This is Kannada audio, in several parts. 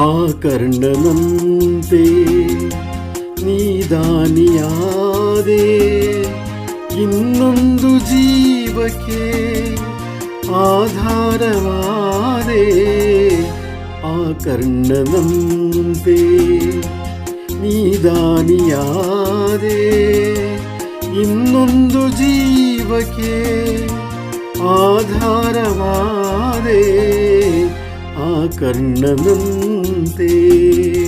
ಆ ಕರ್ಣನಂತೆ ನೀದಾನಿಯಾದೆ ಇನ್ನೊಂದು ಜೀವಕ್ಕೆ ಆಧಾರವಾದೆ ಆ ಕರ್ಣನಂತೆ ನೀದಾನಿಯಾದೆ ಇನ್ನೊಂದು ಜೀವಕ್ಕೆ ಆಧಾರವಾದೆ ಆ ಕರ್ಣನಂತೆ See.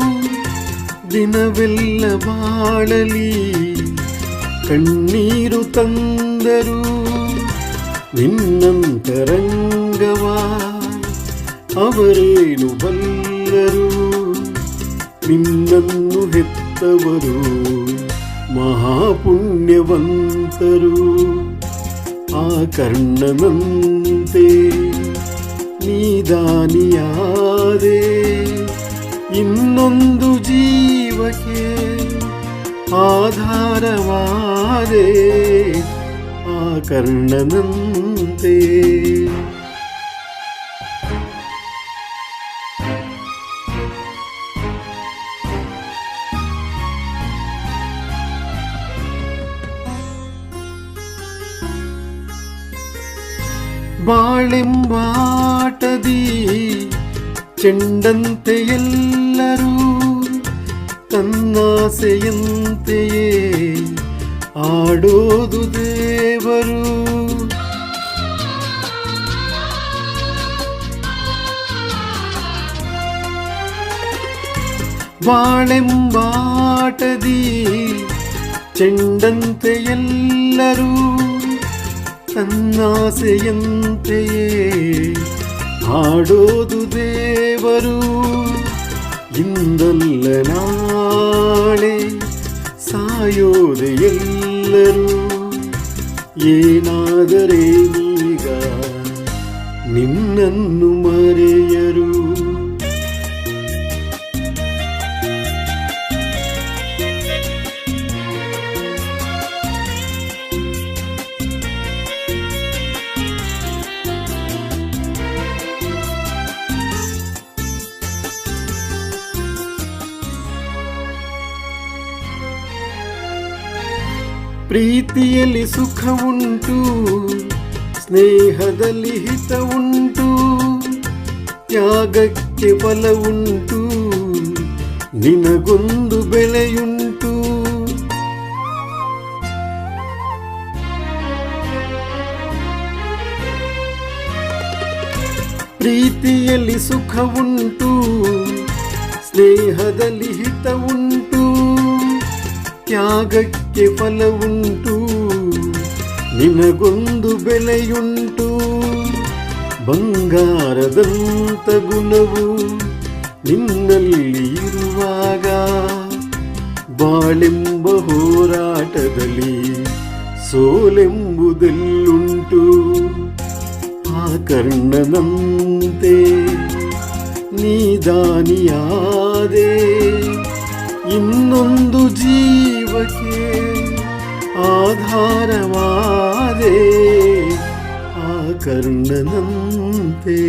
ದಿನವೆಲ್ಲ ಬಾಳಲಿ ಕಣ್ಣೀರು ತಂದರು ನಿನ್ನಂತರಂಗವ. ಅವರೇನು ಬಲ್ಲರು ನಿನ್ನನ್ನು ಹೆತ್ತವರು ಮಹಾಪುಣ್ಯವಂತರು. ಆ ಕರ್ಣನಂತೆ ನೀದಾನಿಯಾದೆ ಇನ್ನೊಂದು ಜೀವಕ್ಕೆ ಆಧಾರವಾದೆ ಆ ಕರ್ಣನಂತೆ ಬಾಳೆಂಬಾಟದಿ ಚೆಂಡಂತೆ ಎಲ್ಲರೂ ತನ್ನಾಸೆಯಂತೆಯೇ ಆಡೋದು ದೇವರು. ಬಾಳೆಂಬಾಟದಿ ಚೆಂಡಂತೆ ಎಲ್ಲರೂ ತನ್ನಾಸೆಯಂತೆಯೇ ಹಾಡೋದು ದೇವರು. ಇಂದಲ್ಲ ಸಾಯೋದೆ ಎಲ್ಲರೂ ಪ್ರೀತಿಯಲ್ಲಿ ಸುಖ ಉಂಟು, ಸ್ನೇಹದಲ್ಲಿ ಹಿತ ಉಂಟು ತ್ಯಾಗಕ್ಕೆ ಫಲ ಉಂಟು, ನಿನಗೊಂದು ಬೆಳೆಯುಂಟು ಪ್ರೀತಿಯಲ್ಲಿ ಸುಖ ಉಂಟು, ಸ್ನೇಹದಲ್ಲಿ ಹಿತ ಉಂಟು. ತ್ಯಾಗಕ್ಕೆ ಫಲವುಂಟು. ನಿನಗೊಂದು ಬೆಲೆಯುಂಟು. ಬಂಗಾರದಂತ ಗುಣವು ನಿನ್ನಲ್ಲಿ ಇರುವಾಗ ಬಾಳೆಂಬ ಹೋರಾಟದಲ್ಲಿ ಸೋಲೆಂಬುದೆಲ್ಲುಂಟು. ಆ ಕರ್ಣನಂತೆ ನೀದಾನಿಯಾದೆ ಇನ್ನೊಂದು ಜೀವಕ್ಕೆ ಆಧಾರವಾದೆ ಆ ಕರ್ಣನಂತೆ